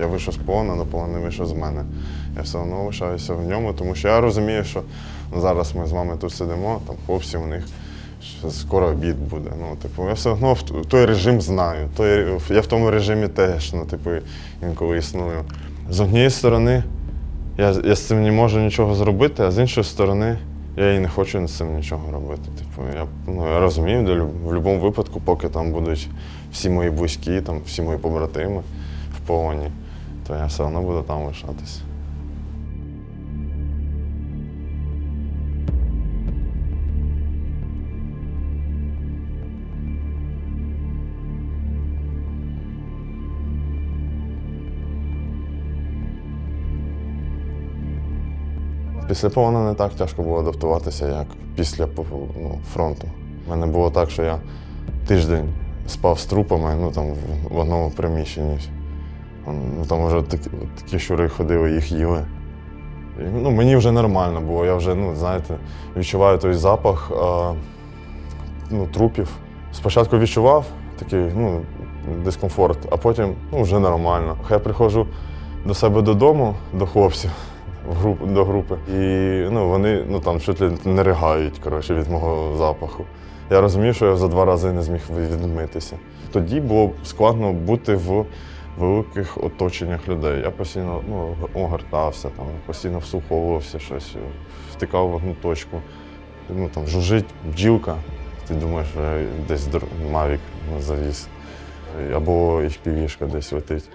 Я вийшов з полону, але вийшов з мене. Я все одно лишаюся в ньому, тому що я розумію, що ну, зараз ми з вами тут сидимо, там хлопці у них що скоро обід буде. Ну, типу, я все одно в той режим знаю. Той, я в тому режимі теж, ну, типу, інколи існую. З однієї сторони, я, я з цим не можу нічого зробити, а з іншої сторони, я і не хочу з цим нічого робити. Типу, я, ну, я розумію, де, в будь-якому випадку, поки там будуть всі мої близькі, там, всі мої побратими в полоні, то я все одно буду там лишатись. Після полону не так тяжко було адаптуватися, як після ну, фронту. У мене було так, що я тиждень спав з трупами ну, там, в одному приміщенні. Ну, там вже такі, такі щури ходили, їх їли. Ну, мені вже нормально було. Я вже, ну, знаєте, відчуваю той запах а, ну, трупів. Спочатку відчував такий ну, дискомфорт, а потім ну, вже нормально. Я приходжу до себе додому, до хлопців в групу, до групи, і ну, вони ну, там чуть ли не ригають коротше, від мого запаху. Я розумів, що я за два рази не зміг відмитися. Тоді було складно бути в великих оточеннях людей. Я постійно ну, огортався, там, постійно вслуховувався щось, втикав в одну точку. Ну, там, Жужить бджілка, ти думаєш, десь мавік завіз. Або їх півішка десь летить.